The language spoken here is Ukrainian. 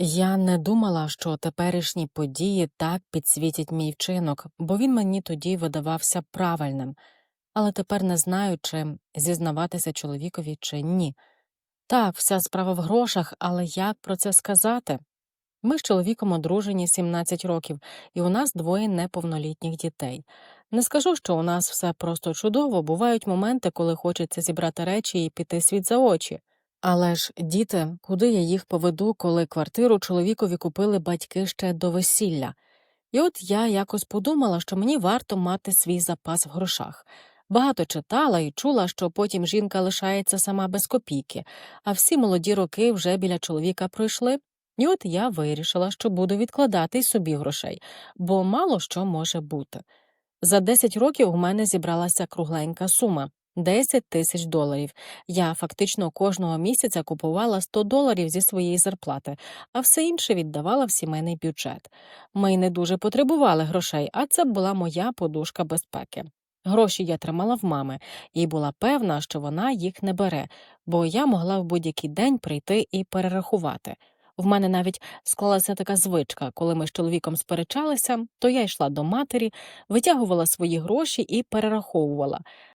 Я не думала, що теперішні події так підсвітять мій вчинок, бо він мені тоді видавався правильним, але тепер не знаю, чи зізнаватися чоловікові чи ні. Так, вся справа в грошах, але як про це сказати? Ми з чоловіком одружені 17 років, і у нас двоє неповнолітніх дітей. Не скажу, що у нас все просто чудово, бувають моменти, коли хочеться зібрати речі і піти світ за очі. Але ж, діти, куди я їх поведу, коли квартиру чоловікові купили батьки ще до весілля? І от я якось подумала, що мені варто мати свій запас в грошах. Багато читала і чула, що потім жінка лишається сама без копійки, а всі молоді роки вже біля чоловіка пройшли. І от я вирішила, що буду відкладати й собі грошей, бо мало що може бути. За 10 років у мене зібралася кругленька сума 10 тисяч доларів. Я фактично кожного місяця купувала 100 доларів зі своєї зарплати, а все інше віддавала в сімейний бюджет. Ми не дуже потребували грошей, а це була моя подушка безпеки. Гроші я тримала в мами і була певна, що вона їх не бере, бо я могла в будь-який день прийти і перерахувати. В мене навіть склалася така звичка, коли ми з чоловіком сперечалися, то я йшла до матері, витягувала свої гроші і перераховувала.